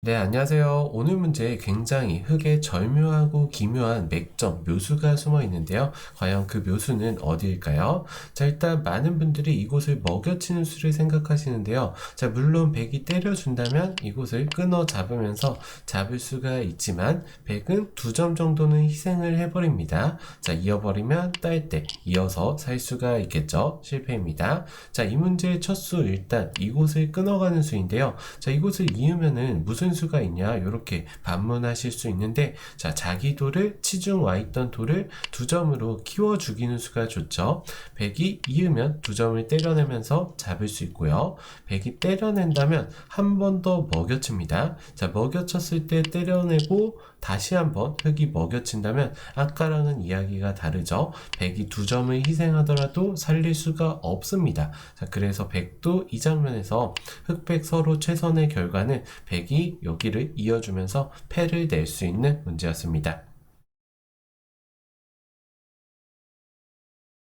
네, 안녕하세요. 오늘 문제에 굉장히 흙에 절묘하고 기묘한 맥점, 묘수가 숨어 있는데요. 과연 그 묘수는 어디일까요? 자, 일단 많은 분들이 이곳을 먹여치는 수를 생각하시는데요. 자, 물론 백이 때려준다면 이곳을 끊어 잡으면서 잡을 수가 있지만 백은 두 점 정도는 희생을 해버립니다. 자, 이어버리면 딸 때 이어서 살 수가 있겠죠? 실패입니다. 자, 이 문제의 첫 수 일단 이곳을 끊어가는 수인데요. 자, 이곳을 이으면은 무슨 수가 있냐? 이렇게 반문하실 수 있는데, 자, 자기 돌을 치중 와 있던 돌을 두 점으로 키워 죽이는 수가 좋죠. 백이 이으면 두 점을 때려내면서 잡을 수 있고요. 백이 때려낸다면 한 번 더 먹여칩니다. 자, 먹여쳤을 때 때려내고 다시 한번 흙이 먹여친다면 아까랑은 이야기가 다르죠. 백이 두 점을 희생하더라도 살릴 수가 없습니다. 자, 그래서 백도 이 장면에서 흑백 서로 최선의 결과는 백이 여기를 이어주면서 패를 낼 수 있는 문제였습니다.